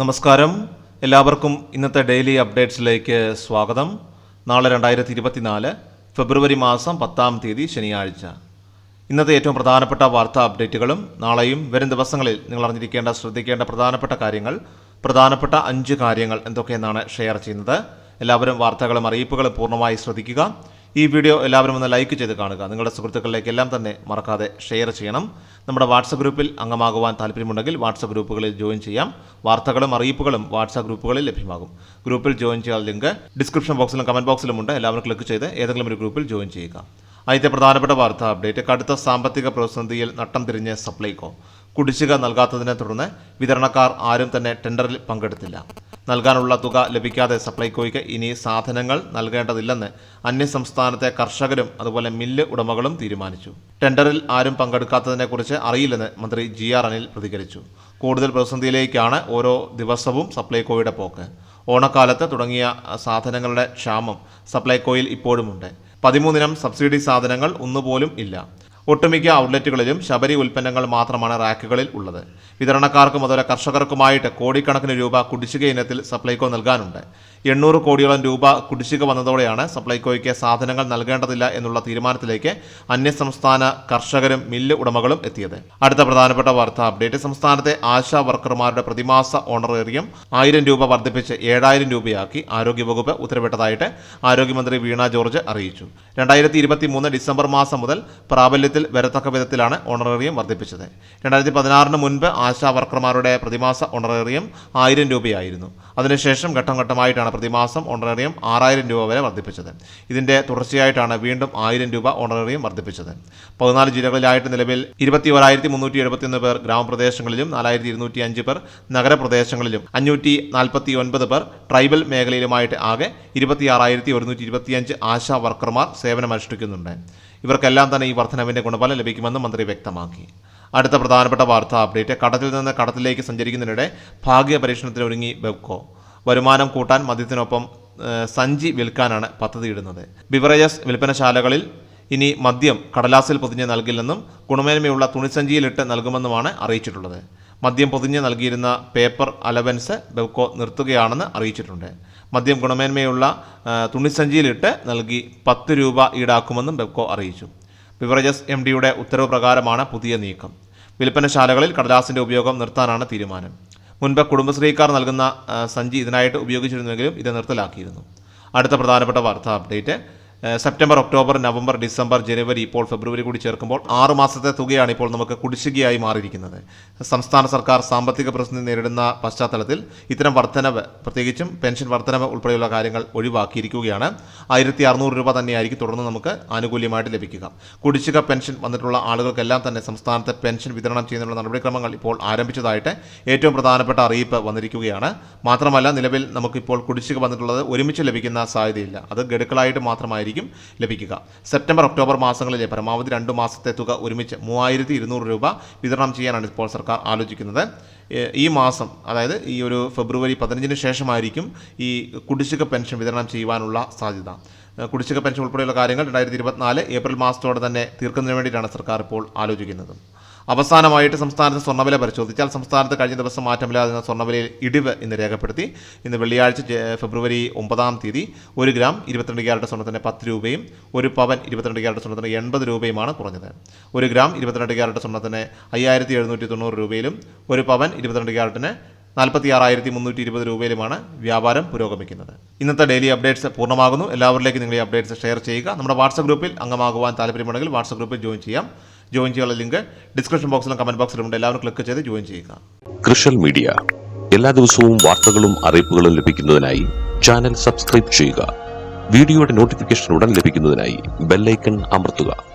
നമസ്കാരം. എല്ലാവർക്കും ഇന്നത്തെ ഡെയിലി അപ്ഡേറ്റ്സിലേക്ക് സ്വാഗതം. നാളെ രണ്ടായിരത്തി ഇരുപത്തിനാല് ഫെബ്രുവരി മാസം പത്താം തീയതി ശനിയാഴ്ച. ഇന്നത്തെ ഏറ്റവും പ്രധാനപ്പെട്ട വാർത്താ അപ്ഡേറ്റുകളും നാളെയും വരും ദിവസങ്ങളിൽ നിങ്ങൾ അറിഞ്ഞിരിക്കേണ്ട ശ്രദ്ധിക്കേണ്ട പ്രധാനപ്പെട്ട കാര്യങ്ങൾ പ്രധാനപ്പെട്ട അഞ്ച് കാര്യങ്ങൾ എന്തൊക്കെയെന്നാണ് ഷെയർ ചെയ്യുന്നത്. എല്ലാവരും വാർത്തകളും അറിയിപ്പുകളും പൂർണമായി ശ്രദ്ധിക്കുക. ഈ വീഡിയോ എല്ലാവരും ഒന്ന് ലൈക്ക് ചെയ്ത് കാണുക. നിങ്ങളുടെ സുഹൃത്തുക്കളിലേക്ക് എല്ലാം തന്നെ മറക്കാതെ ഷെയർ ചെയ്യണം. നമ്മുടെ വാട്സപ്പ് ഗ്രൂപ്പിൽ അംഗമാകുവാൻ താല്പര്യമുണ്ടെങ്കിൽ വാട്സപ്പ് ഗ്രൂപ്പുകളിൽ ജോയിൻ ചെയ്യാം. വാർത്തകളും അറിയിപ്പുകളും വാട്സപ്പ് ഗ്രൂപ്പുകളിൽ ലഭ്യമാകും. ഗ്രൂപ്പിൽ ജോയിൻ ചെയ്യാൻ ലിങ്ക് ഡിസ്ക്രിപ്ഷൻ ബോക്സിലും കമന്റ് ബോക്സിലും ഉണ്ട്. എല്ലാവരും ക്ലിക്ക് ചെയ്ത് ഏതെങ്കിലും ഒരു ഗ്രൂപ്പിൽ ജോയിൻ ചെയ്യുക. ആദ്യത്തെ പ്രധാനപ്പെട്ട വാർത്താ അപ്ഡേറ്റ്. കടുത്ത സാമ്പത്തിക പ്രതിസന്ധിയിൽ നട്ടം തിരിഞ്ഞ് സപ്ലൈകോ. കുടിശ്ശിക നൽകാത്തതിനെ തുടർന്ന് വിതരണക്കാർ ആരും തന്നെ ടെൻഡറിൽ പങ്കെടുത്തില്ല. നൽകാനുള്ള തുക ലഭിക്കാതെ സപ്ലൈകോയ്ക്ക് ഇനി സാധനങ്ങൾ നൽകേണ്ടതില്ലെന്ന് അന്യസംസ്ഥാനത്തെ കർഷകരും അതുപോലെ മില്ല് ഉടമകളും തീരുമാനിച്ചു. ടെൻഡറിൽ ആരും പങ്കെടുക്കാത്തതിനെക്കുറിച്ച് അറിയില്ലെന്ന് മന്ത്രി ജി ആർ അനിൽ പ്രതികരിച്ചു. കൂടുതൽ പ്രതിസന്ധിയിലേക്കാണ് ഓരോ ദിവസവും സപ്ലൈകോയുടെ പോക്ക്. ഓണക്കാലത്ത് തുടങ്ങിയ സാധനങ്ങളുടെ ക്ഷാമം സപ്ലൈകോയിൽ ഇപ്പോഴുമുണ്ട്. പതിമൂന്നിനം സബ്സിഡി സാധനങ്ങൾ ഒന്നുപോലും ഇല്ല. ഒട്ടുമിക്ക ഔട്ട്ലെറ്റുകളിലും ശബരി ഉൽപ്പന്നങ്ങൾ മാത്രമാണ് റാക്കുകളിൽ ഉള്ളത്. വിതരണക്കാർക്കും അതുപോലെ കർഷകർക്കുമായിട്ട് കോടിക്കണക്കിന് രൂപ കുടിശ്ശിക ഇനത്തിൽ സപ്ലൈകോ നൽകാനുണ്ട്. എണ്ണൂറ് കോടിയോളം രൂപ കുടിശ്ശിക വന്നതോടെയാണ് സപ്ലൈകോയ്ക്ക് സാധനങ്ങൾ നൽകേണ്ടതില്ല എന്നുള്ള തീരുമാനത്തിലേക്ക് അന്യസംസ്ഥാന കർഷകരും മില്ല് ഉടമകളും എത്തിയത്. അടുത്ത പ്രധാനപ്പെട്ട വാർത്താ അപ്ഡേറ്റ്. സംസ്ഥാനത്തെ ആശാ വർക്കർമാരുടെ പ്രതിമാസ ഓണറേറിയം ആയിരം രൂപ വർദ്ധിപ്പിച്ച് ഏഴായിരം രൂപയാക്കി ആരോഗ്യവകുപ്പ് ഉത്തരവിട്ടതായിട്ട് ആരോഗ്യമന്ത്രി വീണ ജോർജ് അറിയിച്ചു. രണ്ടായിരത്തി ഡിസംബർ മാസം മുതൽ പ്രാബല്യത്തിൽ വരത്തക്ക വിധത്തിലാണ് ഓണറേറിയം വർദ്ധിപ്പിച്ചത്. രണ്ടായിരത്തി പതിനാറിന് മുൻപ് ആശാ വർക്കർമാരുടെ പ്രതിമാസ ഓണറേറിയം ആയിരം രൂപയായിരുന്നു. അതിനുശേഷം ഘട്ടം ഘട്ടമായിട്ടാണ് പ്രതിമാസം ഓണറേറിയം ആറായിരം രൂപ വരെ വർദ്ധിപ്പിച്ചത്. ഇതിന്റെ തുടർച്ചയായിട്ടാണ് വീണ്ടും ആയിരം രൂപ ഓണറേറിയം വർദ്ധിപ്പിച്ചത്. പതിനാല് ജില്ലകളിലായിട്ട് നിലവിൽ ഇരുപത്തി ഒരായിരത്തി മുന്നൂറ്റി എഴുപത്തിയൊന്ന് പേർ ഗ്രാമപ്രദേശങ്ങളിലും നാലായിരത്തി ഇരുന്നൂറ്റി അഞ്ച് പേർ നഗരപ്രദേശങ്ങളിലും അഞ്ഞൂറ്റി നാൽപ്പത്തി ഒൻപത് പേർ ട്രൈബൽ മേഖലയിലുമായിട്ട് ആകെ ഇരുപത്തിയാറായിരത്തി ഒരുന്നൂറ്റി ഇരുപത്തിയഞ്ച് ആശാ വർക്കർമാർ സേവനമനുഷ്ഠിക്കുന്നുണ്ട്. ഇവർക്കെല്ലാം തന്നെ ഈ വർധനവിന്റെ ഗുണഫലം ലഭിക്കുമെന്ന് മന്ത്രി വ്യക്തമാക്കി. അടുത്ത പ്രധാനപ്പെട്ട വാർത്താ അപ്ഡേറ്റ് കടത്തിൽ നിന്ന് കടത്തിലേക്ക് സഞ്ചരിക്കുന്നതിനിടെ ഭാഗ്യ പരീക്ഷണത്തിന് ഒരുങ്ങി ബെബ്കോ വരുമാനം കൂട്ടാൻ മദ്യത്തിനൊപ്പം സഞ്ചി വിൽക്കാനാണ് പദ്ധതിയിടുന്നത്. ബിവറേജസ് വിൽപ്പനശാലകളിൽ ഇനി മദ്യം കടലാസിൽ പൊതിഞ്ഞ് നൽകില്ലെന്നും ഗുണമേന്മയുള്ള തുണിസഞ്ചിയിലിട്ട് നൽകുമെന്നുമാണ് അറിയിച്ചിട്ടുള്ളത്. മദ്യം പൊതിഞ്ഞ് നൽകിയിരുന്ന പേപ്പർ അലവൻസ് ബെവ്കോ നിർത്തുകയാണെന്ന് അറിയിച്ചിട്ടുണ്ട്. മദ്യം ഗുണമേന്മയുള്ള തുണിസഞ്ചിയിലിട്ട് നൽകി പത്ത് രൂപ ഈടാക്കുമെന്നും ബെബ്കോ അറിയിച്ചു. ബിവറേജസ് എം ഡിയുടെ ഉത്തരവ് പ്രകാരമാണ് പുതിയ നീക്കം. വിൽപ്പനശാലകളിൽ കടലാസിന്റെ ഉപയോഗം നിർത്താനാണ് തീരുമാനം. മുൻപ് കുടുംബശ്രീക്കാർ നൽകുന്ന സഞ്ചി ഇതിനായിട്ട് ഉപയോഗിച്ചിരുന്നുവെങ്കിലും ഇത് നിർത്തലാക്കിയിരുന്നു. അടുത്ത പ്രധാനപ്പെട്ട വാർത്താ update September October November December ജനുവരി ഇപ്പോൾ ഫെബ്രുവരി കൂടി ചേർക്കുമ്പോൾ ആറ് മാസത്തെ തുകയാണ് ഇപ്പോൾ നമുക്ക് കുടിശ്ശികയായി മാറിയിരിക്കുന്നത്. സംസ്ഥാന സർക്കാർ സാമ്പത്തിക പ്രതിസന്ധി നേരിടുന്ന പശ്ചാത്തലത്തിൽ ഇത്തരം വർധനവ് പ്രത്യേകിച്ചും പെൻഷൻ വർധനവ് ഉൾപ്പെടെയുള്ള കാര്യങ്ങൾ ഒഴിവാക്കിയിരിക്കുകയാണ്. ആയിരത്തി അറുന്നൂറ് രൂപ തന്നെയായിരിക്കും തുടർന്ന് നമുക്ക് ആനുകൂല്യമായിട്ട് ലഭിക്കുക. കുടിശ്ശിക പെൻഷൻ വന്നിട്ടുള്ള ആളുകൾക്കെല്ലാം തന്നെ സംസ്ഥാനത്തെ പെൻഷൻ വിതരണം ചെയ്യുന്നതിനുള്ള നടപടിക്രമങ്ങൾ ഇപ്പോൾ ആരംഭിച്ചതായിട്ട് ഏറ്റവും പ്രധാനപ്പെട്ട അറിയിപ്പ് വന്നിരിക്കുകയാണ്. മാത്രമല്ല നിലവിൽ നമുക്കിപ്പോൾ കുടിശ്ശിക വന്നിട്ടുള്ളത് ഒരുമിച്ച് ലഭിക്കുന്ന സാധ്യതയില്ല. അത് ഗഡുക്കളായിട്ട് മാത്രമായിരിക്കും ലഭിക്കുക. സെപ്റ്റംബർ ഒക്ടോബർ മാസങ്ങളിലെ പരമാവധി രണ്ട് മാസത്തെ തുക ഒരുമിച്ച് മൂവായിരത്തി ഇരുന്നൂറ് രൂപ വിതരണം ചെയ്യാനാണ് ഇപ്പോൾ സർക്കാർ ആലോചിക്കുന്നത്. ഈ മാസം അതായത് ഈ ഒരു ഫെബ്രുവരി പതിനഞ്ചിന് ശേഷമായിരിക്കും ഈ കുടിശ്ശിക പെൻഷൻ വിതരണം ചെയ്യുവാനുള്ള സാധ്യത. കുടിശ്ശിക പെൻഷൻ ഉൾപ്പെടെയുള്ള കാര്യങ്ങൾ രണ്ടായിരത്തി ഇരുപത്തിനാല് ഏപ്രിൽ മാസത്തോടെ തന്നെ തീർക്കുന്നതിന് വേണ്ടിയിട്ടാണ് സർക്കാർ ഇപ്പോൾ ആലോചിക്കുന്നത്. അവസാനമായിട്ട് സംസ്ഥാനത്ത് സ്വർണവില പരിശോധിച്ചാൽ സംസ്ഥാനത്ത് കഴിഞ്ഞ ദിവസം മാറ്റമില്ലാതെ സ്വർണവിലയിൽ ഇടിവ് ഇന്ന് രേഖപ്പെടുത്തി. ഇന്ന് വെള്ളിയാഴ്ച ഫെബ്രുവരി ഒമ്പതാം തീയതി ഒരു ഗ്രാം ഇരുപത്തിരണ്ട് ക്യാരറ്റ് സ്വർണത്തിന് പത്ത് രൂപയും ഒരു പവൻ ഇരുപത്തിരണ്ട് ക്യാരറ്റ് സ്വർണത്തിന് എൺപത് രൂപയുമാണ് കുറഞ്ഞത്. ഒരു ഗ്രാം ഇരുപത്തിരണ്ട് ക്യാരറ്റ് സ്വർണത്തിന് അയ്യായിരത്തി എഴുന്നൂറ്റി തൊണ്ണൂറ് രൂപയിലും ഒരു പവൻ ഇരുപത്തിരണ്ട് ക്യാരറ്റിന് നാൽപ്പത്തി ആറായിരത്തി മുന്നൂറ്റി ഇരുപത് രൂപയിലുമാണ് വ്യാപാരം പുരോഗമിക്കുന്നത്. ഇന്നത്തെ ഡെയിലി അപ്ഡേറ്റ്സ് പൂർണമാകുന്നു. എല്ലാവരിലേക്കും നിങ്ങൾ ഈ അപ്ഡേറ്റ്സ് ഷെയർ ചെയ്യുക. നമ്മുടെ വാട്സപ്പ് ഗ്രൂപ്പിൽ അംഗമാകുവാൻ താല്പര്യമുണ്ടെങ്കിൽ വാട്സപ്പ് ഗ്രൂപ്പിൽ ജോയിൻ ചെയ്യാം. ജോയിൻ ചെയ്യാനുള്ള ലിങ്ക് ഡിസ്ക്രിപ്ഷൻ ബോക്സിലും കമന്റ് ബോക്സിലും ഉണ്ട്. എല്ലാവരും ക്ലിക്ക് ചെയ്ത് ജോയിൻ ചെയ്യുക. കൃഷൽ മീഡിയ എല്ലാ ദിവസവും വാർത്തകളും അറിയിപ്പുകളും ലഭിക്കുന്നതിനായി ചാനൽ സബ്സ്ക്രൈബ് ചെയ്യുക. വീഡിയോയുടെ നോട്ടിഫിക്കേഷൻ ഉടൻ ലഭിക്കുന്നതിനായി ബെല്ലൈക്കൺ അമർത്തുക.